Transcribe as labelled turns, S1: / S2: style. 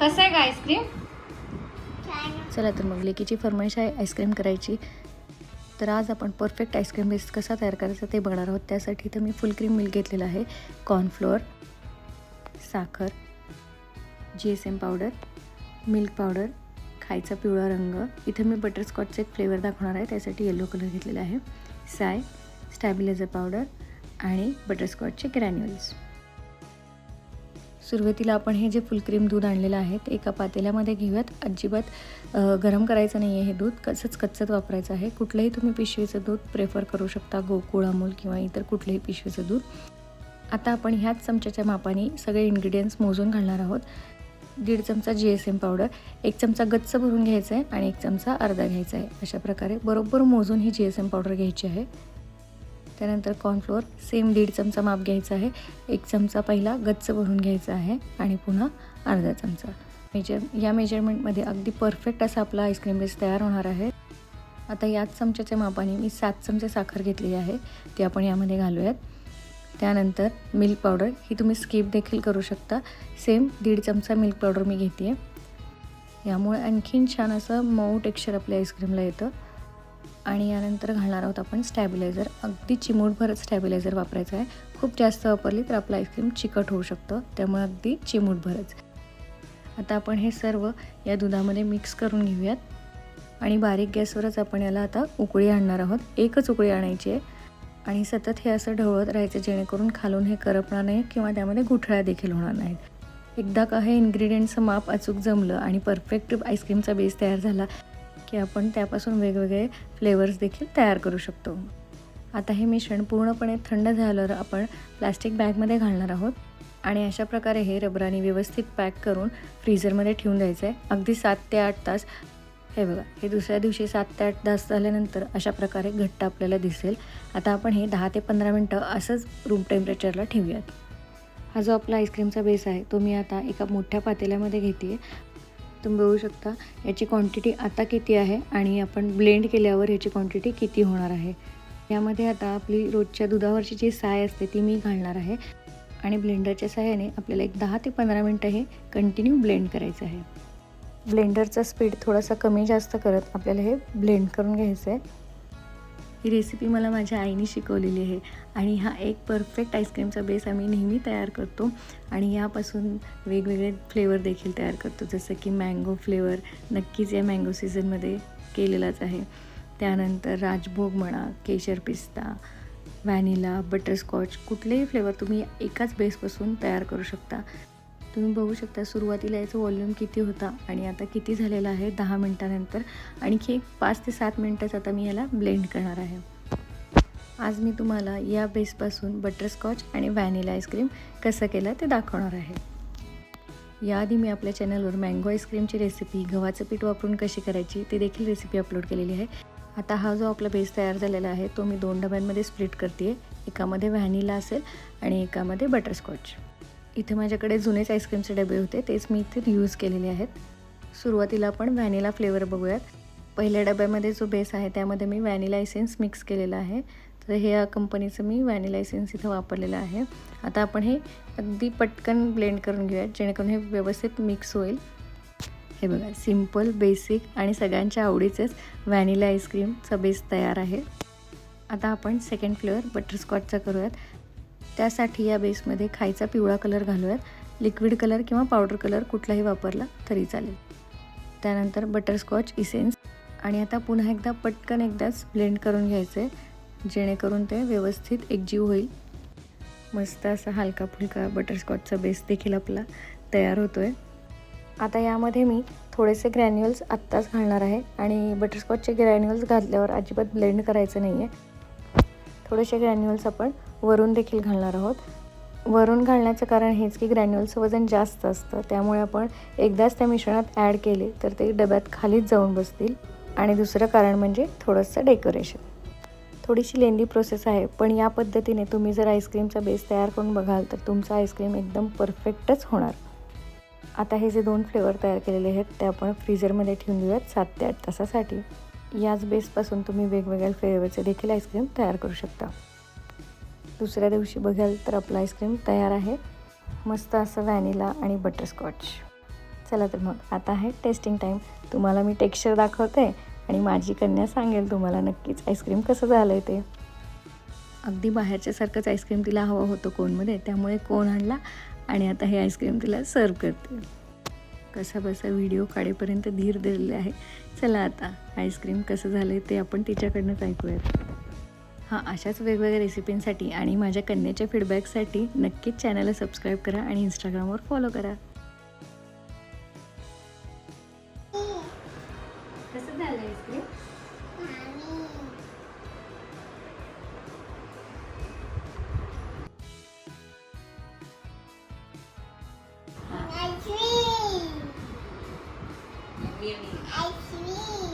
S1: कसं आहे का आईस्क्रीम?
S2: चला तर मग लेकीची फरमाईश आहे आईस्क्रीम करायची. तर आज आपण परफेक्ट आईस्क्रीम बेस कसा तयार करायचा ते बघणार आहोत. त्यासाठी तर मी फुल क्रीम मिल्क घेतलेलं आहे. कॉर्नफ्लोअर साखर G S M powder milk powder खायचा पिवळा रंग. इथं मी बटरस्कॉचचे एक फ्लेवर दाखवणार आहे. त्यासाठी येलो कलर घेतलेला आहे. साय स्टॅबिलायझर पावडर आणि बटरस्कॉचचे ग्रॅन्युअल्स सुरुवातीला आपण हे जे फुलक्रीम दूध आणलेलं आहे ते एका पातेल्यामध्ये घेऊयात. अजिबात गरम करायचं नाही आहे हे दूध. कसंच कच्चत वापरायचं आहे. कुठलंही तुम्ही पिशवीचं दूध प्रेफर करू शकता गोकुळ अमूल किंवा इतर कुठलंही पिशवीचं दूध. आता आपण ह्याच चमच्याच्या मापाने सगळे इन्ग्रेडियंट्स मोजून घालणार आहोत. दीड चमचा जी एस एम पावडर एक चमचा गच्च भरून घ्यायचा आहे आणि एक चमचा अर्धा घ्यायचा आहे अशा प्रकारे बरोबर मोजून ही जी एस एम पावडर घ्यायची आहे. त्यानंतर कॉर्नफ्लोअर सेम दीड चमचा माप घ्यायचा आहे. एक चमचा पहिला गच्च भरून घ्यायचा आहे आणि पुन्हा अर्धा चमचा. मेजर या मेजरमेंटमध्ये अगदी परफेक्ट असा आपला आईस्क्रीम बेस तयार होणार आहे. आता याच चमच्याच्या मापाने मी सात चमचे साखर घेतलेली आहे. ती आपण यामध्ये घालूयात. त्यानंतर मिल्क पावडर ही तुम्ही स्किप देखील करू शकता. सेम दीड चमचा मिल्क पावडर मी घेते आहे यामुळे आणखीन छान असं मऊ टेक्स्चर आपल्या आईस्क्रीमला येतं. आणि यानंतर घालणार आहोत आपण स्टॅबिलायझर अगदी चिमूटभरच स्टॅबिलायझर वापरायचं आहे. खूप जास्त वापरली तर आपलं आईस्क्रीम चिकट होऊ शकतं. त्यामुळे अगदी चिमूटभरच. आता आपण हे सर्व या दुधामध्ये मिक्स करून घेऊयात. आणि बारीक गॅसवरच आपण याला आता उकळी आणणार आहोत. एकच उकळी आणायची आहे. आणि सतत हे असं ढवळत राहायचं जेणेकरून खालून हे करपणार नाही किंवा त्यामध्ये गुठळ्या देखील होणार नाहीत. एकदा का हे इन्ग्रेडियंटचं माप अचूक जमलं आणि परफेक्ट आईस्क्रीमचा बेस तयार झाला की आपण त्यापासून वेगवेगळे फ्लेवर्स देखील तयार करू शकतो. आता हे मिश्रण पूर्णपणे थंड झाल्यावर आपण प्लास्टिक बॅगमध्ये घालणार आहोत. आणि अशा प्रकारे हे रबराने व्यवस्थित पॅक करून फ्रीझरमध्ये ठेवून द्यायचं आहे अगदी सात ते आठ तास. हे बघा हे दुसऱ्या दिवशी सात ते आठ तास झाल्यानंतर अशा प्रकारे घट्ट आपल्याला दिसेल. आता आपण हे दहा ते पंधरा मिनटं असंच रूम टेम्परेचरला ठेवूयात. हा जो आपला आईस्क्रीमचा बेस आहे तो मी आता एका मोठ्या पातेल्यामध्ये घेते तुम्ही बघू शकता याची क्वांटिटी आता किती आहे आणि आपण ब्लेंड केल्यावर ह्याची क्वांटिटी किती होणार आहे. यामध्ये आता आपली रोजच्या दुधावरची जी साय असते ती मी घालणार आहे आणि ब्लेंडरच्या साह्याने आपल्याला एक दहा ते पंधरा मिनटं हे कंटिन्यू ब्लेंड करायचं आहे. ब्लेंडरचा स्पीड थोडासा कमी जास्त करत आपल्याला हे ब्लेंड करून घ्यायचं आहे. ही रेसिपी मला माझ्या आईने शिकवलेली आहे. आणि हा एक परफेक्ट आईस्क्रीमचा बेस आम्ही नेहमी तयार करतो. आणि यापासून वेगवेगळे फ्लेवर देखील तयार करतो. जसं की मँगो फ्लेवर नक्कीच या मँगो सीझनमध्ये केलेलाच आहे. त्यानंतर राजभोग म्हणा केशर पिस्ता व्हॅनिला बटरस्कॉच कुठलेही फ्लेवर तुम्ही एकाच बेसपासून तयार करू शकता. तुम्ही बघू शकता सुरुवातीला याचं वॉल्यूम किती होता आणि आता किती झालेला आहे दहा मिनटानंतर. आणखी एक पाच ते सात मिनटंच आता मी याला ब्लेंड करणार आहे. आज मी तुम्हाला या बेसपासून बटरस्कॉच आणि व्हॅनिला आईस्क्रीम कसं केलं ते दाखवणार आहे. याआधी मी आपल्या चॅनलवर मँगो आईस्क्रीमची रेसिपी गव्हाचं पीठ वापरून कशी करायची ते देखील रेसिपी अपलोड केलेली आहे. आता हा जो आपला बेस तयार झालेला आहे तो मी दोन डब्यांमध्ये स्प्लिट करते एकामध्ये व्हॅनिला असेल आणि एकामध्ये बटरस्कॉच. इथे माझ्याकडे जुनेच आईस्क्रीमचे डबे होते तेच मी इथे यूज केलेले आहेत. सुरुवातीला आपण व्हॅनिला फ्लेवर बघूयात. पहिल्या डब्यामध्ये जो बेस आहे त्यामध्ये मी व्हॅनिला एसेन्स मिक्स केलेला आहे. तर हे या कंपनीचं मी व्हॅनिला एसेन्स इथं वापरलेलं आहे. आता आपण हे अगदी पटकन ब्लेंड करून घेऊयात जेणेकरून हे व्यवस्थित मिक्स होईल. हे बघा सिंपल बेसिक आणि सगळ्यांच्या आवडीचेच व्हॅनिला आईस्क्रीमचा बेस तयार आहे. आता आपण सेकंड फ्लेवर बटरस्कॉचचा करूयात. त्यासाठी या बेसमध्ये खायचा पिवळा कलर घालूयात. लिक्विड कलर किंवा पावडर कलर कुठलाही वापरला तरी चालेल. त्यानंतर बटरस्कॉच इसेन्स आणि आता पुन्हा एकदा पटकन एकदाच ब्लेंड करून घ्यायचं आहे जेणेकरून ते व्यवस्थित एकजीव होईल. मस्त असा हलका फुलका बटरस्कॉचचा बेस देखील आपला तयार होतो आहे आता यामध्ये मी थोडेसे ग्रॅन्युअल्स आत्ताच घालणार आहे आणि बटरस्कॉचचे ग्रॅन्युअल्स घातल्यावर अजिबात ब्लेंड करायचं नाही आहे थोडेसे ग्रॅन्युअल्स आपण वरून देखील घालणार आहोत. वरून घालण्याचं कारण हेच की ग्रॅन्युअलचं वजन जास्त असतं त्यामुळे आपण एकदाच त्या मिश्रणात ॲड केले तर ते डब्यात खालीच जाऊन बसतील. आणि दुसरं कारण म्हणजे थोडंसं डेकोरेशन. थोडीशी लेंदी प्रोसेस आहे पण या पद्धतीने तुम्ही जर आईस्क्रीमचा बेस तयार करून बघाल तर तुमचं आईस्क्रीम एकदम परफेक्टच होणार. आता हे जे दोन फ्लेवर तयार केलेले आहेत ते आपण फ्रीजरमध्ये ठेवून देऊयात सात ते आठ तासासाठी. याच बेसपासून तुम्ही वेगवेगळ्या फ्लेवरचे देखील आईस्क्रीम तयार करू शकता. दुसऱ्या दिवशी बघाल तर आपलं आईस्क्रीम तयार आहे. मस्त असं व्हॅनिला आणि बटरस्कॉच. चला तर मग आता आहे टेस्टिंग टाईम तुम्हाला मी टेक्स्चर दाखवते आणि माझी कन्या सांगेल तुम्हाला नक्कीच आईस्क्रीम कसं झालं आहे ते. अगदी बाहेरच्यासारखंच आईस्क्रीम तिला हवं होतं कोनमध्ये त्यामुळे कोन आणला आणि आता हे आईस्क्रीम तिला सर्व करते. कसा बसा व्हिडिओ काढेपर्यंत धीर दिलेले आहे. चला आता आईस्क्रीम कसं झालं आहे ते आपण तिच्याकडनंच ऐकूयात. हां अशाच वेगवेगळ्या रेसिपींसाठी आणि माझ्या कन्याच्या फीडबॅकसाठी नक्कीच चॅनलला सबस्क्राईब करा आणि इंस्टाग्रामवर फॉलो करा. कसं झालं आईस्क्रीम
S1: Ice cream.